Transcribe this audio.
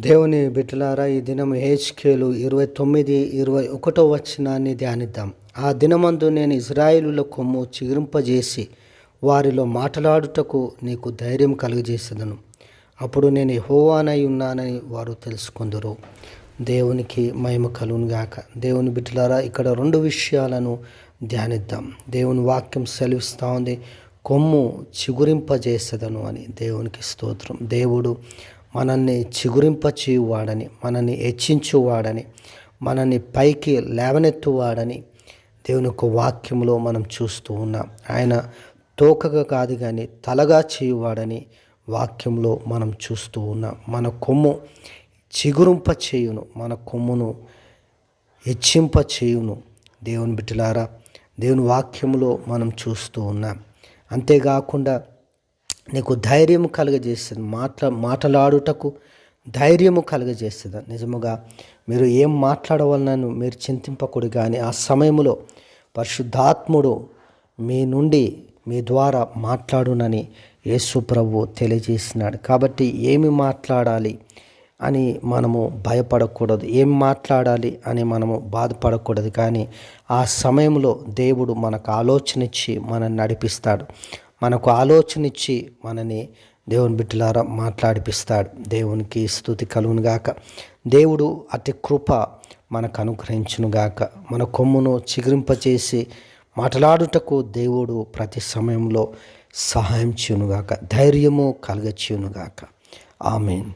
దేవుని బిడ్డలారా ఈ దినం హెచ్కేలు ఇరవై తొమ్మిది ఇరవై ఒకటో వచనాన్ని ధ్యానిద్దాం. ఆ దినమందు నేను ఇజ్రాయిలుల కొమ్ము చిగురింపజేసి వారిలో మాట్లాడుటకు నీకు ధైర్యం కలుగజేసేదను. అప్పుడు నేను హోవానై ఉన్నానని వారు తెలుసుకుందరు. దేవునికి మహిమ కలుగునుగాక దేవుని బిడ్డలారా ఇక్కడ రెండు విషయాలను ధ్యానిద్దాం. దేవుని వాక్యం సెలవిస్తూ ఉంది. కొమ్ము చిగురింపజేసేదను అని దేవునికి స్తోత్రం. దేవుడు మనల్ని చిగురింపచేయువాడని మనల్ని హెచ్చించువాడని మనల్ని పైకి లేవనెత్తువాడని దేవుని యొక్క వాక్యంలో మనం చూస్తూ ఉన్నాం. ఆయన తోకగా కాదు కానీ తలగా చేయువాడని వాక్యంలో మనం చూస్తూ ఉన్నాం. మన కొమ్ము చిగురింప చేయును మన కొమ్మును హెచ్చింప చేయును దేవుని బిడ్డలారా దేవుని వాక్యంలో మనం చూస్తూ ఉన్నాం. అంతేకాకుండా నీకు ధైర్యం కలుగజేస్తుంది. మాట్లా మాట్లాడుటకు ధైర్యము కలుగజేస్తుంది. నిజముగా మీరు ఏం మాట్లాడవలనను మీరు చింతింపకూడదు కానీ ఆ సమయంలో పరిశుద్ధాత్ముడు మీ నుండి మీ ద్వారా మాట్లాడునని యేసు ప్రభు తెలియజేసినాడు కాబట్టి ఏమి మాట్లాడాలి అని మనము భయపడకూడదు. ఏం మాట్లాడాలి అని మనము బాధపడకూడదు. కానీ ఆ సమయంలో దేవుడు మనకు ఆలోచన ఇచ్చి మనం నడిపిస్తాడు. మనకు ఆలోచన ఇచ్చి మనని దేవుని బిడ్డలారా మాట్లాడిపిస్తాడు. దేవునికి స్థుతి కలుగునుగాక దేవుడు అతి కృప మనకు అనుగ్రహించునుగాక మన కొమ్మును చిగురింపచేసి మాట్లాడుటకు దేవుడు ప్రతి సమయంలో సహాయం చేయునుగాక ధైర్యము కలగచ్చునుగాక ఆమెన్.